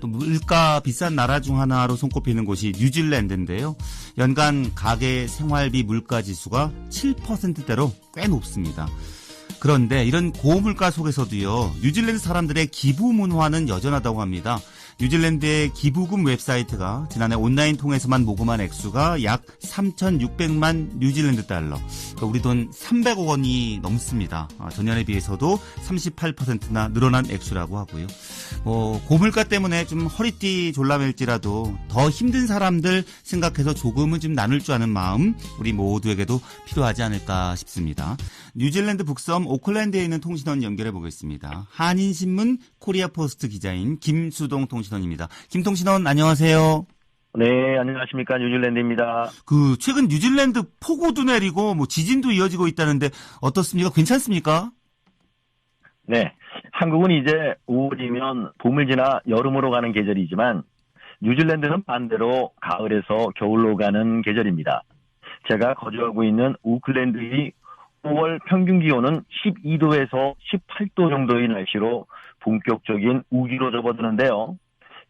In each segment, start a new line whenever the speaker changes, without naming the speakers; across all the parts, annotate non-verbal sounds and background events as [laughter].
또 물가 비싼 나라 중 하나로 손꼽히는 곳이 뉴질랜드인데요. 연간 가계 생활비 물가 지수가 7%대로 꽤 높습니다. 그런데 이런 고물가 속에서도요, 뉴질랜드 사람들의 기부 문화는 여전하다고 합니다. 뉴질랜드의 기부금 웹사이트가 지난해 온라인 통해서만 모금한 액수가 약 3,600만 뉴질랜드 달러. 그러니까 우리 돈 300억 원이 넘습니다. 아, 전년에 비해서도 38%나 늘어난 액수라고 하고요. 뭐 고물가 때문에 좀 허리띠 졸라맬지라도 더 힘든 사람들 생각해서 조금은 좀 나눌 줄 아는 마음 우리 모두에게도 필요하지 않을까 싶습니다. 뉴질랜드 북섬 오클랜드에 있는 통신원 연결해 보겠습니다. 한인신문 코리아포스트 기자인 김수동 통신 원입니다. 김 통 신원 안녕하세요.
네, 안녕하십니까. 뉴질랜드입니다.
그 최근 뉴질랜드 폭우도 내리고 뭐 지진도 이어지고 있다는데 어떻습니까? 괜찮습니까?
네. 한국은 이제 5월이면 봄을 지나 여름으로 가는 계절이지만 뉴질랜드는 반대로 가을에서 겨울로 가는 계절입니다. 제가 거주하고 있는 우클랜드의 5월 평균 기온은 12도에서 18도 정도의 날씨로 본격적인 우기로 접어드는데요.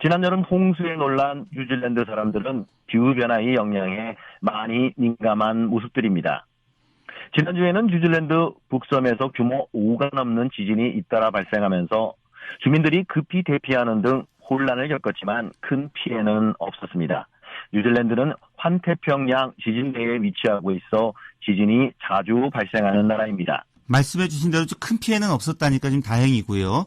지난 여름 홍수에 놀란 뉴질랜드 사람들은 기후변화의 영향에 많이 민감한 모습들입니다. 지난주에는 뉴질랜드 북섬에서 규모 5가 넘는 지진이 잇따라 발생하면서 주민들이 급히 대피하는 등 혼란을 겪었지만 큰 피해는 없었습니다. 뉴질랜드는 환태평양 지진대에 위치하고 있어 지진이 자주 발생하는 나라입니다.
말씀해 주신 대로 큰 피해는 없었다니까 좀 다행이고요.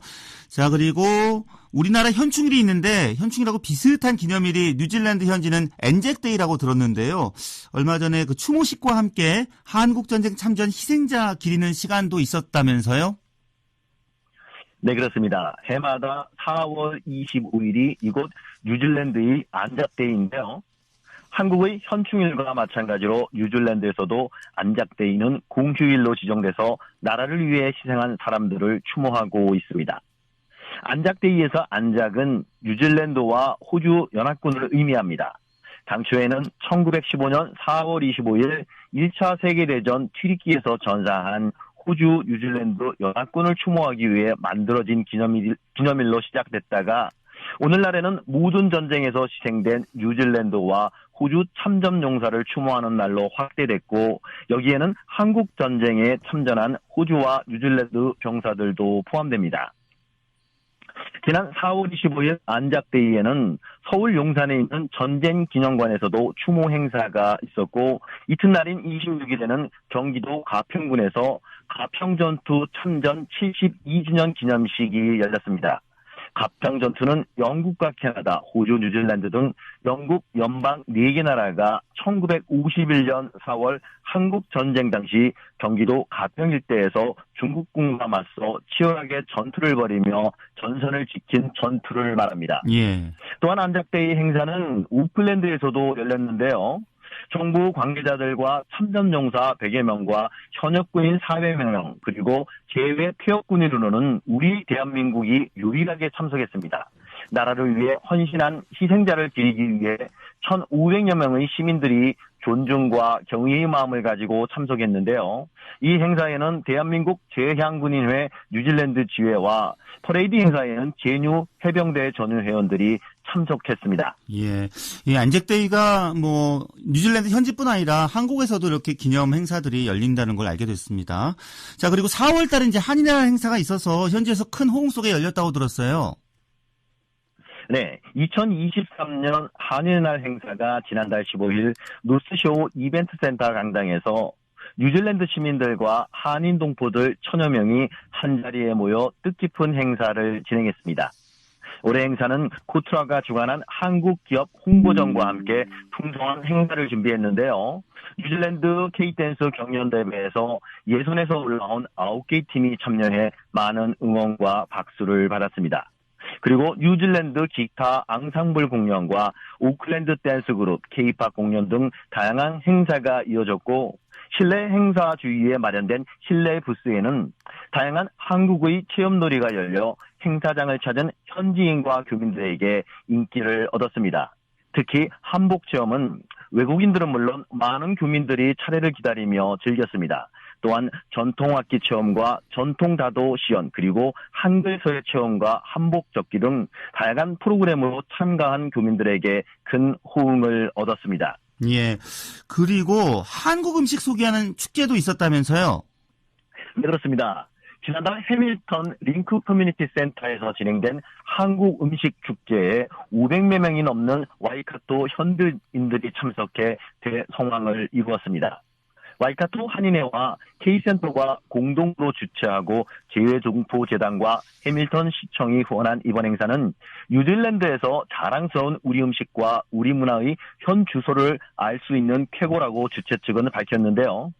자, 그리고 우리나라 현충일이 있는데 현충일하고 비슷한 기념일이 뉴질랜드 현지는 엔잭데이라고 들었는데요. 얼마 전에 그 추모식과 함께 한국전쟁 참전 희생자 기리는 시간도 있었다면서요?
네, 그렇습니다. 해마다 4월 25일이 이곳 뉴질랜드의 안작데이인데요. 한국의 현충일과 마찬가지로 뉴질랜드에서도 안작데이는 공휴일로 지정돼서 나라를 위해 희생한 사람들을 추모하고 있습니다. 안작데이에서 안작은 뉴질랜드와 호주 연합군을 의미합니다. 당초에는 1915년 4월 25일 1차 세계대전 튀르키에서 전사한 호주 뉴질랜드 연합군을 추모하기 위해 만들어진 기념일, 기념일로 시작됐다가 오늘날에는 모든 전쟁에서 희생된 뉴질랜드와 호주 참전 용사를 추모하는 날로 확대됐고 여기에는 한국 전쟁에 참전한 호주와 뉴질랜드 병사들도 포함됩니다. 지난 4월 25일 안작데이에는 서울 용산에 있는 전쟁 기념관에서도 추모 행사가 있었고 이튿날인 26일에는 경기도 가평군에서 가평전투 참전 72주년 기념식이 열렸습니다. 가평 전투는 영국과 캐나다, 호주, 뉴질랜드 등 영국 연방 4개 나라가 1951년 4월 한국 전쟁 당시 경기도 가평 일대에서 중국군과 맞서 치열하게 전투를 벌이며 전선을 지킨 전투를 말합니다.
예.
또한 안작데이 행사는 우클랜드에서도 열렸는데요. 정부 관계자들과 참전용사 100여 명과 현역군인 400여 명 그리고 제외 퇴역군이 이르는 우리 대한민국이 유일하게 참석했습니다. 나라를 위해 헌신한 희생자를 기리기 위해 1,500여 명의 시민들이 존중과 경의의 마음을 가지고 참석했는데요. 이 행사에는 대한민국 제향군인회 뉴질랜드 지회와 퍼레이드 행사에는 제뉴 해병대 전후 회원들이 참석했습니다.
예. 이 안잭데이가 뭐 뉴질랜드 현지뿐 아니라 한국에서도 이렇게 기념 행사들이 열린다는 걸 알게 됐습니다. 자, 그리고 4월 달에 이제 한인의 행사가 있어서 현지에서 큰 호응 속에 열렸다고 들었어요.
네, 2023년 한일 날 행사가 지난달 15일 노스쇼 이벤트 센터 강당에서 뉴질랜드 시민들과 한인 동포들 천여 명이 한자리에 모여 뜻깊은 행사를 진행했습니다. 올해 행사는 코트라가 주관한 한국 기업 홍보전과 함께 풍성한 행사를 준비했는데요. 뉴질랜드 K댄스 경연대회에서 예선에서 올라온 9개 팀이 참여해 많은 응원과 박수를 받았습니다. 그리고 뉴질랜드 기타 앙상블 공연과 오클랜드 댄스 그룹, 케이팝 공연 등 다양한 행사가 이어졌고 실내 행사 주위에 마련된 실내 부스에는 다양한 한국의 체험놀이가 열려 행사장을 찾은 현지인과 교민들에게 인기를 얻었습니다. 특히 한복 체험은 외국인들은 물론 많은 교민들이 차례를 기다리며 즐겼습니다. 또한 전통악기 체험과 전통다도 시연 그리고 한글 서예 체험과 한복 접기 등 다양한 프로그램으로 참가한 교민들에게 큰 호응을 얻었습니다.
예. 그리고 한국 음식 소개하는 축제도 있었다면서요?
네, 그렇습니다. 지난달 해밀턴 링크 커뮤니티 센터에서 진행된 한국 음식 축제에 500여 명이 넘는 와이카토 현지인들이 참석해 대성황을 이루었습니다. 와이카토 한인회와 K센터가 공동으로 주최하고 재외동포재단과 해밀턴 시청이 후원한 이번 행사는 뉴질랜드에서 자랑스러운 우리 음식과 우리 문화의 현 주소를 알 수 있는 쾌거라고 주최 측은 밝혔는데요.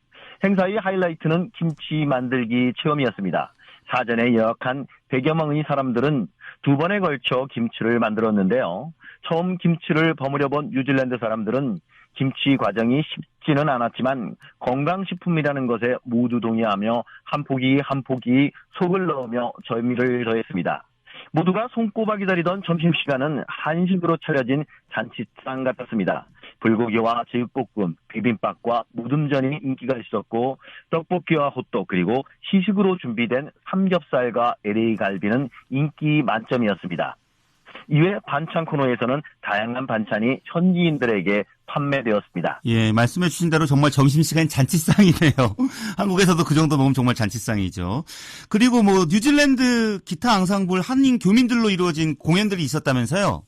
행사의 하이라이트는 김치 만들기 체험이었습니다. 사전에 예약한 100여 명의 사람들은 두 번에 걸쳐 김치를 만들었는데요. 처음 김치를 버무려 본 뉴질랜드 사람들은 김치 과정이 쉽지는 않았지만 건강식품이라는 것에 모두 동의하며 한 포기 한 포기 속을 넣으며 절미를 더했습니다. 모두가 손꼽아 기다리던 점심시간은 한식으로 차려진 잔치상 같았습니다. 불고기와 제육볶음, 비빔밥과 무듬전이 인기가 있었고 떡볶이와 호떡 그리고 시식으로 준비된 삼겹살과 LA 갈비는 인기 만점이었습니다. 이외 반찬 코너에서는 다양한 반찬이 현지인들에게 판매되었습니다.
예, 말씀해 주신 대로 정말 점심시간 잔치상이네요. [laughs] 한국에서도 그 정도 먹으면 정말 잔치상이죠. 그리고 뭐 뉴질랜드 기타 앙상블 한인 교민들로 이루어진 공연들이 있었다면서요?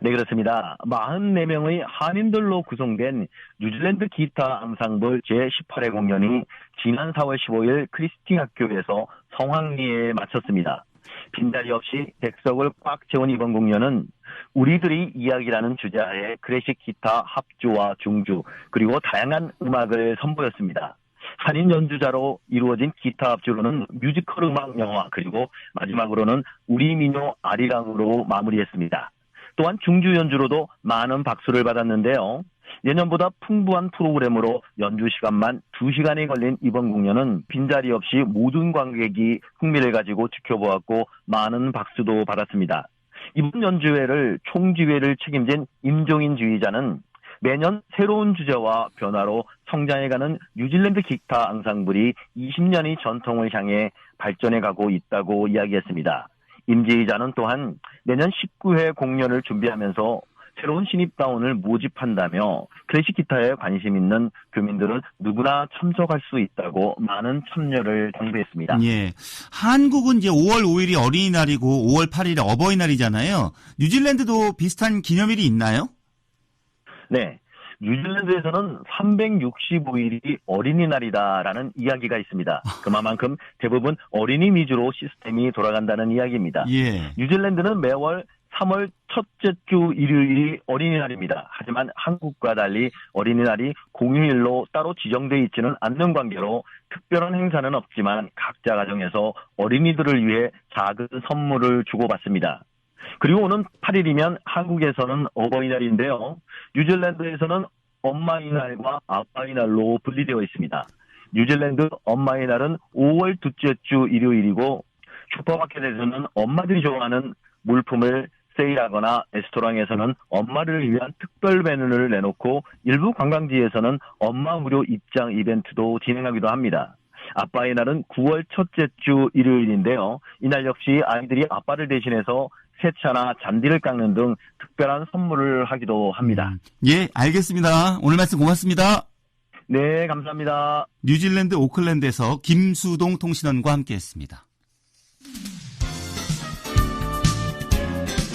네, 그렇습니다. 44명의 한인들로 구성된 뉴질랜드 기타 앙상블 제18회 공연이 지난 4월 15일 크리스팅 학교에서 성황리에 마쳤습니다. 빈자리 없이 백석을 꽉 채운 이번 공연은 우리들이 이야기라는 주제하에 클래식 기타 합주와 중주 그리고 다양한 음악을 선보였습니다. 한인 연주자로 이루어진 기타 합주로는 뮤지컬 음악 영화 그리고 마지막으로는 우리 민요 아리랑으로 마무리했습니다. 또한 중주 연주로도 많은 박수를 받았는데요. 예년보다 풍부한 프로그램으로 연주 시간만 2시간이 걸린 이번 공연은 빈자리 없이 모든 관객이 흥미를 가지고 지켜보았고 많은 박수도 받았습니다. 이번 연주회를 총지회를 책임진 임종인 주의자는 매년 새로운 주제와 변화로 성장해가는 뉴질랜드 기타 앙상블이 20년의 전통을 향해 발전해가고 있다고 이야기했습니다. 임지의자는 또한 내년 19회 공연을 준비하면서 새로운 신입다운을 모집한다며 클래식 기타에 관심 있는 교민들은 누구나 참석할 수 있다고 많은 참여를 당부했습니다.
예. 한국은 이제 5월 5일이 어린이날이고 5월 8일이 어버이날이잖아요. 뉴질랜드도 비슷한 기념일이 있나요?
네. 뉴질랜드에서는 365일이 어린이날이다라는 이야기가 있습니다. 그만큼 대부분 어린이 위주로 시스템이 돌아간다는 이야기입니다.
예.
뉴질랜드는 매월 3월 첫째 주 일요일이 어린이날입니다. 하지만 한국과 달리 어린이날이 공휴일로 따로 지정돼 있지는 않는 관계로 특별한 행사는 없지만 각자 가정에서 어린이들을 위해 작은 선물을 주고받습니다. 그리고 오는 8일이면 한국에서는 어버이날인데요. 뉴질랜드에서는 엄마의 날과 아빠의 날로 분리되어 있습니다. 뉴질랜드 엄마의 날은 5월 둘째 주 일요일이고 슈퍼마켓에서는 엄마들이 좋아하는 물품을 세일하거나 레스토랑에서는 엄마를 위한 특별 메뉴를 내놓고 일부 관광지에서는 엄마 무료 입장 이벤트도 진행하기도 합니다. 아빠의 날은 9월 첫째 주 일요일인데요. 이날 역시 아이들이 아빠를 대신해서 세차나 잔디를 깎는 등 특별한 선물을 하기도 합니다.
음, 예, 알겠습니다. 오늘 말씀 고맙습니다.
네, 감사합니다.
뉴질랜드 오클랜드에서 김수동 통신원과 함께했습니다.